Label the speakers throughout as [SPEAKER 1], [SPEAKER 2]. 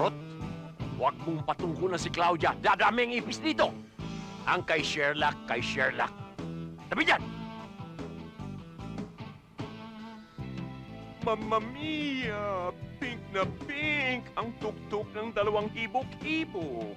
[SPEAKER 1] Kurot, huwag mong patungkulan si Claudia. Dadami ang ipis dito. Ang kay Sherlock, kay Sherlock. Tabi dyan! Mamma mia! Pink na pink! Ang tuktok ng dalawang hibok-hibok.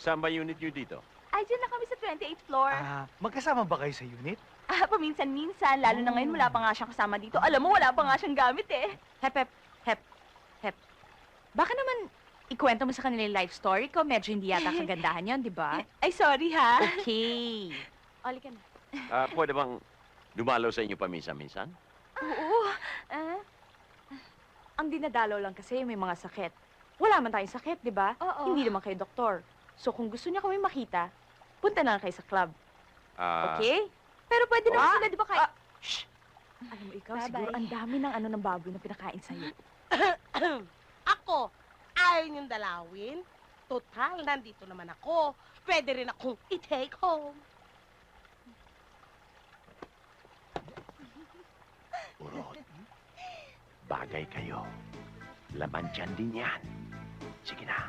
[SPEAKER 1] Saan ba unit nyo dito?
[SPEAKER 2] Ay, dyan na kami sa 28th floor.
[SPEAKER 3] Ah, magkasama ba kayo sa unit?
[SPEAKER 2] Ah, paminsan-minsan, lalo na ngayon wala pa nga siyang kasama dito. Alam mo, wala pa nga siyang gamit eh.
[SPEAKER 4] Hep, hep, hep, hep. Baka naman ikwento mo sa kanila yung life story ko. Medyo hindi yata kagandahan yon, di ba?
[SPEAKER 2] Ay, sorry ha.
[SPEAKER 4] Okay. Oli ka na.
[SPEAKER 1] Ah, pwede bang dumalaw sa inyo paminsan-minsan?
[SPEAKER 2] Oo. Ah,
[SPEAKER 4] Ang dinadalaw lang kasi may mga sakit. Wala man tayong sakit, di ba?
[SPEAKER 2] oo.
[SPEAKER 4] Hindi naman kayo doktor. So kung gusto niya kami makita, punta na lang kayo sa club.
[SPEAKER 1] Ah,
[SPEAKER 4] Okay?
[SPEAKER 2] Pero pwede naman
[SPEAKER 4] Ah,
[SPEAKER 2] sila, di ba kayo?
[SPEAKER 4] ah, Shh! Alam mo, ikaw
[SPEAKER 2] Bye-bye.
[SPEAKER 4] siguro ang dami ng ano ng baboy na pinakain sa'yo.
[SPEAKER 5] Ako, ayaw niyong dalawin. Total, nandito naman ako. Pwede rin akong i-take home.
[SPEAKER 1] Urot. Bagay kayo. Laman dyan din yan. Sige na.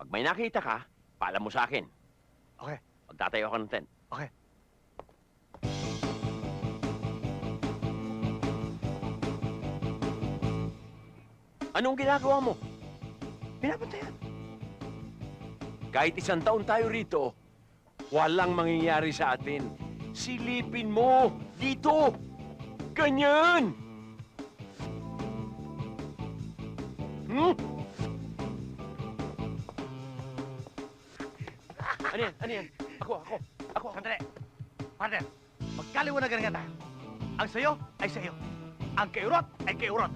[SPEAKER 1] Pag may nakita ka, paalam mo sa akin.
[SPEAKER 3] Okay.
[SPEAKER 1] Magtatayo ako ng tent.
[SPEAKER 3] Okay.
[SPEAKER 1] Anong ginagawa mo?
[SPEAKER 3] Pinapantayan.
[SPEAKER 1] Kahit isang taon tayo rito, walang mangyayari sa atin. Silipin mo! Dito! Ganyan! Hmm? Ano yan? Ano yan? Ako, ako. Ako, ako.
[SPEAKER 3] Sandali. Partner, magkaliwanagan nga tayo. Ang sayo ay sayo. Ang kay-urot ay kay-urot.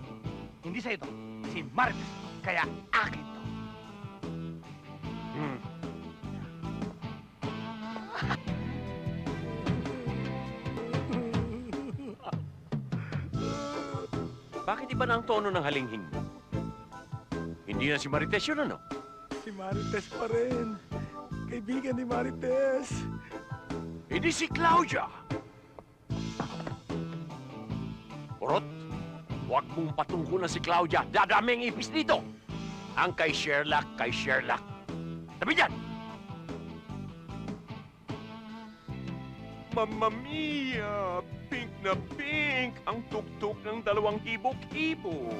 [SPEAKER 3] Hindi sa ito. Si Marites. Kaya akin to.
[SPEAKER 1] Hmm. Bakit iba na ang tono ng halinghing mo? Hindi na si Marites yun, ano?
[SPEAKER 6] Si Marites pa rin. Kaibigan ni Marites.
[SPEAKER 1] Hindi si Claudia! Urot, huwag mong patungkulan si Claudia. Dadami ang ipis dito. Ang kay Sherlock, kay Sherlock. Tabi dyan! Mamma mia! Pink na pink! Ang tuktok ng dalawang hibok-hibok.